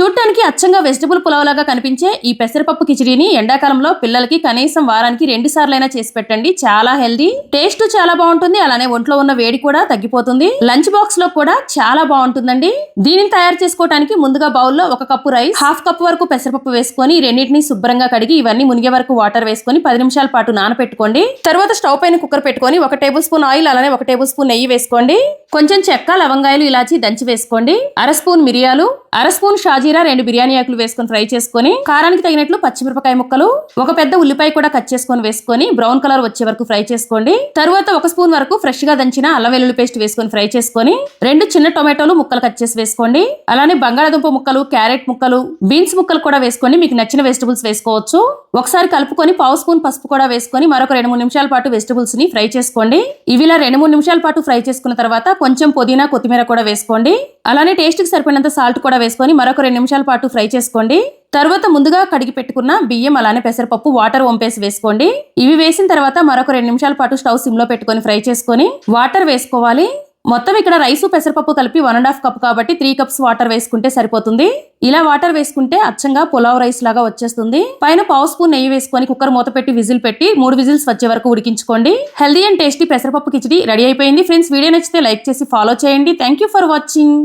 చూడటానికి అచ్చంగా వెజిటబుల్ పులావ్లాగా కనిపించే ఈ పెసరపప్పు కిచిడీని ఎండాకాలంలో పిల్లలకి కనీసం వారానికి రెండు సార్లైనా చేసి పెట్టండి. చాలా హెల్దీ. టేస్ట్ చాలా బాగుంటుంది. అలానే ఒంట్లో ఉన్న వేడి కూడా తగ్గిపోతుంది. లంచ్ బాక్స్లో కూడా చాలా బాగుంటుందండి. దీనిని తయారు చేసుకోవడానికి ముందుగా బౌల్లో ఒక కప్పు రైస్ హాఫ్ కప్ వరకు పెసరపప్పు వేసుకొని రెండింటిని శుభ్రంగా కడిగి ఇవన్నీ మునిగే వరకు వాటర్ వేసుకొని పది నిమిషాల పాటు నానపెట్టుకోండి. తర్వాత స్టవ్ పైన కుక్కర్ పెట్టుకొని ఒక టేబుల్ స్పూన్ ఆయిల్ అలానే ఒక టేబుల్ స్పూన్ నెయ్యి వేసుకోండి. కొంచెం చెక్క లవంగాయలు ఇలాచి దంచి వేసుకోండి. అర స్పూన్ మిరియాలు అర స్పూన్ షాజీరా రెండు బిర్యానీ ఆకులు వేసుకొని ఫ్రై చేసుకొని కారానికి తగినట్లు పచ్చిమిరపకాయ ముక్కలు ఒక పెద్ద ఉల్లిపాయ కూడా కట్ చేసుకొని వేసుకొని బ్రౌన్ కలర్ వచ్చే వరకు ఫ్రై చేసుకోండి. తరువాత ఒక స్పూన్ వరకు ఫ్రెష్గా దంచిన అల్లం వెల్లుల్లి పేస్ట్ వేసుకొని ఫ్రై చేసుకొని రెండు చిన్న టొమాటోలు ముక్కలు కట్ చేసి వేసుకోండి. అలానే బంగాళాదుంప ముక్కలు క్యారెట్ ముక్కలు బీన్స్ ముక్కలు కూడా వేసుకొని మీకు నచ్చిన వెజిటబుల్స్ వేసుకోవచ్చు. ఒకసారి కలుపుకొని పావు స్పూన్ పసుపు కూడా వేసుకొని మరొక రెండు మూడు నిమిషాల పాటు వెజిటబుల్స్ని ఫ్రై చేసుకోండి. ఇవి ఇలా రెండు మూడు నిమిషాల పాటు ఫ్రై చేసుకున్న తర్వాత కొంచెం పుదీనా కొత్తిమీర కూడా వేసుకోండి. అలానే టేస్ట్కి సరిపడినంత సాల్ట్ కూడా వేసుకొని మరొక రెండు నిమిషాల పాటు ఫ్రై చేసుకోండి. తర్వాత ముందుగా కడిగి పెట్టుకున్న బియ్యం అలానే పెసరపప్పు వాటర్ వంపేసి వేసుకోండి. ఇవి వేసిన తర్వాత మరొక రెండు నిమిషాల పాటు స్టవ్ సిమ్లో పెట్టుకొని ఫ్రై చేసుకొని వాటర్ వేసుకోవాలి. మొత్తం ఇక్కడ రైసు పెసరపప్పు కలిపి వన్ అండ్ హాఫ్ కప్ కాబట్టి త్రీ కప్స్ వాటర్ వేసుకుంటే సరిపోతుంది. ఇలా వాటర్ వేసుకుంటే అచ్చంగా పులావ్ రైస్ లాగా వచ్చేస్తుంది. పైన పావు స్పూన్ నెయ్యి వేసుకొని కుక్కర్ మూత పెట్టి విజిల్ పెట్టి మూడు విజిల్స్ వచ్చే వరకు ఉడికించుకోండి. హెల్దీ అండ్ టేస్టీ పెసరపప్పు కిచిడి రెడీ అయిపోయింది. ఫ్రెండ్స్ వీడియో నచ్చితే లైక్ చేసి ఫాలో చేయండి. Thank you for watching.